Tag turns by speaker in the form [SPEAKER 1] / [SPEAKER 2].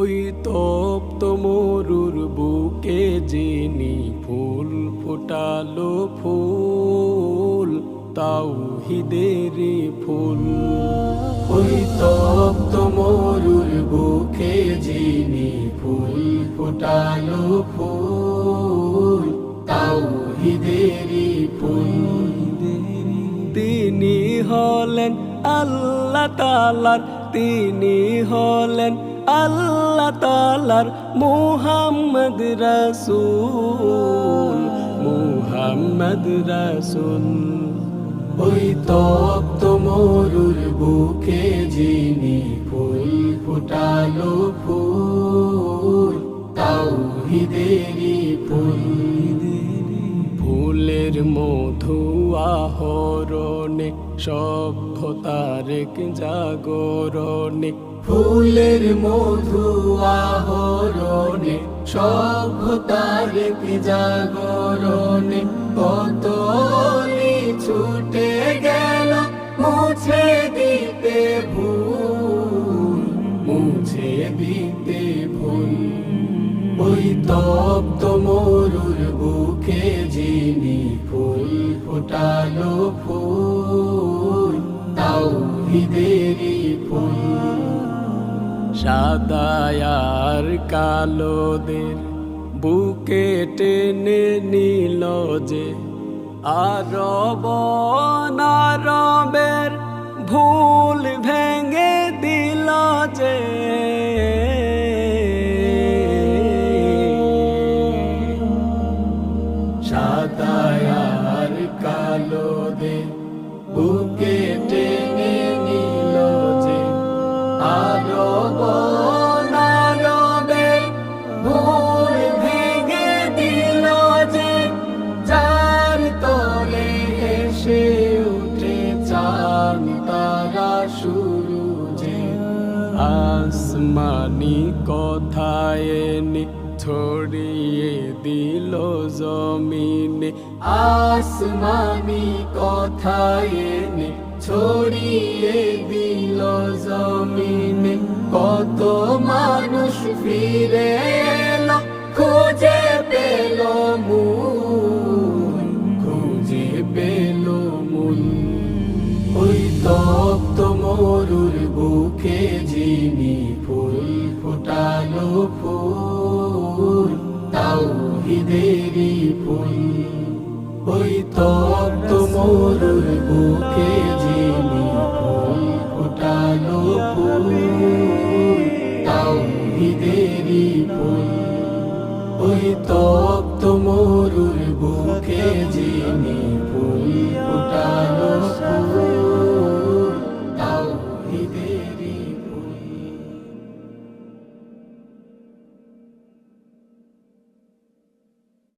[SPEAKER 1] ওই তপ্ত মরুর বুকে যিনি ফুল ফোটালো ফুল তাও হিদেরি ফুল। ওই তপ্ত মরুর বুকে যিনি ফুল ফোটালো ফুল তাও হিদেরি ফুল। তিনি হলেন আল্লাহ তালার তিনি হলেন আল্লাহ তালার মুহাম্মদ রাসূল মুহাম্মদ রাসূল। ওই তপ্ত মরুর বুকে যিনি ফুল ফুটালো ফুল তাওহিদেরি ফুল। ফুলের মধু আহরণে, সভ্যতার জাগরণে। ফুলের মধু আহরণে, সভ্যতার জাগরণে। কত ছুটে গেল, মুছে দিতে ভুল, মুছে দিতে ভুল। ওই তপ্ত ফোটালো ফুল তাও হিদেরি ফুল। সাদায়ার কালোদের বুকে টেনে নিল যে আরব সাদায়ার কালো দে বুকে টেনে নিল যে আরও বনারবে ভুল ভেঙে দিল যে, যার তলে এসে উঠে চান তারা যে আসমানি কথায় ছড়িয়ে দিল জমিনে আসমানি কথায় ছড়িয়ে দিল জমিনে কত মানুষ ফিরে খুঁজে পেল মূল মরুর বুকে যিনি ফুল ফোটালো ফুল তাও হিদেরি ফুল। ওই তপ্ত মরুর বুকে যিনি ফুল ফোটালো ফুল তাও হিদেরি ফুল। ওই তপ্ত মরুর বুকে যিনি